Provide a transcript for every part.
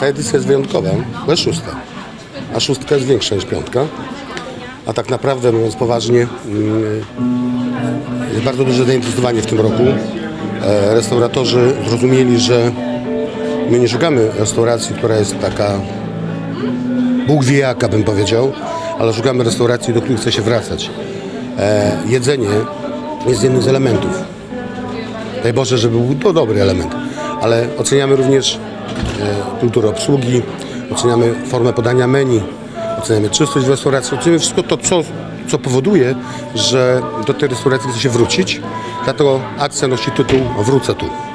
ta edycja jest wyjątkowa, bo jest szósta. A szóstka jest większa niż piątka. A tak naprawdę, mówiąc poważnie, mm, jest bardzo duże zainteresowanie w tym roku. E, Restauratorzy zrozumieli, że my nie szukamy restauracji, która jest taka Bóg wie jaka bym powiedział, ale szukamy restauracji, do których chce się wracać. E, jedzenie jest jednym z elementów. Daj Boże, żeby był to dobry element, ale oceniamy również kulturę obsługi, oceniamy formę podania menu, oceniamy czystość w restauracji, oceniamy wszystko to, co, co powoduje, że do tej restauracji chce się wrócić. Dlatego akcja nosi tytuł Wrócę tu.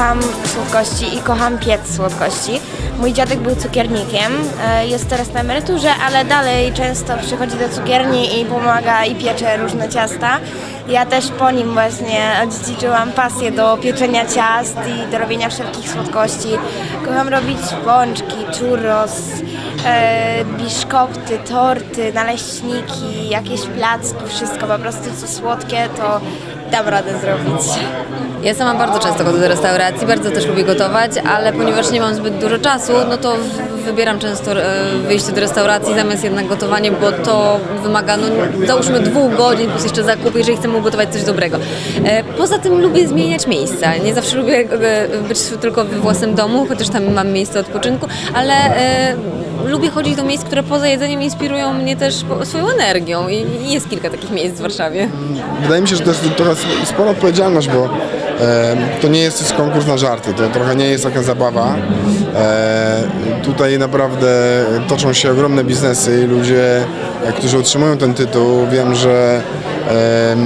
Kocham słodkości i kocham piec słodkości. Mój dziadek był cukiernikiem, e, jest teraz na emeryturze, ale dalej często przychodzi do cukierni i pomaga i piecze różne ciasta. Ja też po nim właśnie odziedziczyłam pasję do pieczenia ciast i do robienia wszelkich słodkości. Kocham robić pączki, churros, e, biszkopty, torty, naleśniki, jakieś placki, wszystko po prostu co słodkie to dam radę zrobić. Ja sama bardzo często chodzę do restauracji, bardzo też lubię gotować, ale ponieważ nie mam zbyt dużo czasu, no to wybieram często e, wyjście do restauracji zamiast jednak gotowanie, bo to wymaga, no załóżmy dwóch godzin plus jeszcze zakupy, jeżeli chcemy ugotować coś dobrego. E, Poza tym lubię zmieniać miejsca. Nie zawsze lubię e, być tylko we własnym domu, chociaż tam mam miejsce odpoczynku, ale lubię chodzić do miejsc, które poza jedzeniem inspirują mnie też swoją energią i jest kilka takich miejsc w Warszawie. Wydaje mi się, że to jest trochę spora odpowiedzialność, bo e, to nie jest konkurs na żarty, to trochę nie jest taka zabawa. E, tutaj naprawdę toczą się ogromne biznesy i ludzie, e, którzy otrzymują ten tytuł, wiem, że e,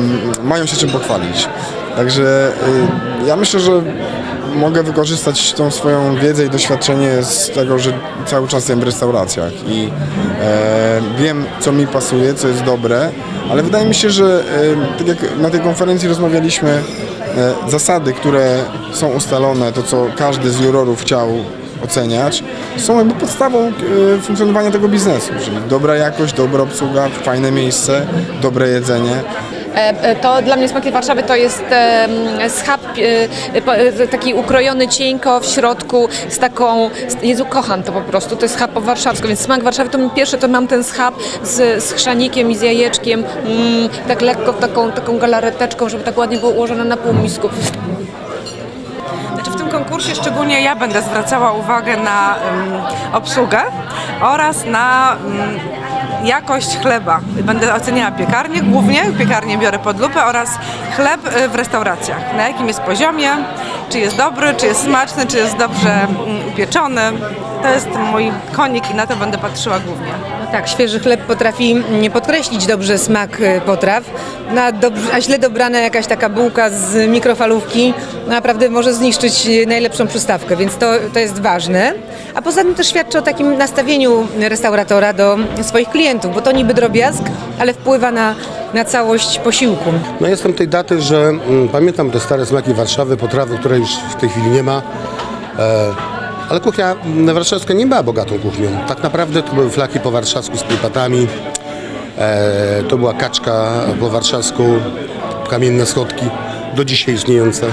mają się czym pochwalić. Także e, ja myślę, że mogę wykorzystać tą swoją wiedzę i doświadczenie z tego, że cały czas jestem w restauracjach i e, wiem, co mi pasuje, co jest dobre, ale wydaje mi się, że e, tak jak na tej konferencji rozmawialiśmy, e, zasady, które są ustalone, to co każdy z jurorów chciał oceniać, są jakby podstawą e, funkcjonowania tego biznesu, czyli dobra jakość, dobra obsługa, fajne miejsce, dobre jedzenie. E, e, To dla mnie smaki Warszawy to jest schab e, taki ukrojony cienko w środku z taką, Jezu kocham to po prostu, to jest schab po warszawsku, więc smak Warszawy to mi pierwsze to mam ten schab z, z chrzanikiem i z jajeczkiem, mm, tak lekko taką, taką galareteczką, żeby tak ładnie było ułożone na półmisku. Znaczy w tym konkursie szczególnie ja będę zwracała uwagę na ym, obsługę oraz na ym, jakość chleba. Będę oceniała piekarnię głównie, piekarnię biorę pod lupę oraz chleb y, w restauracjach. Na jakim jest poziomie, czy jest dobry, czy jest smaczny, czy jest dobrze mm, upieczony. To jest mój konik i na to będę patrzyła głównie. Tak, świeży chleb potrafi podkreślić dobrze smak y, potraw, no, a, dobrze, a źle dobrana jakaś taka bułka z mikrofalówki naprawdę może zniszczyć y, najlepszą przystawkę, więc to, to jest ważne. A poza tym też świadczy o takim nastawieniu restauratora do swoich klientów, bo to niby drobiazg, ale wpływa na, na całość posiłku. No jestem tej daty, że mm, pamiętam te stare smaki Warszawy, potrawy, które już w tej chwili nie ma. E, ale kuchnia warszawska nie była bogatą kuchnią. Tak naprawdę to były flaki po warszawsku z prypatami. E, to była kaczka po warszawsku, kamienne schodki, do dzisiaj istniejące.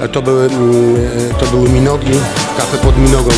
E, to, były, mm, e, to były minogi, kafe pod minogą.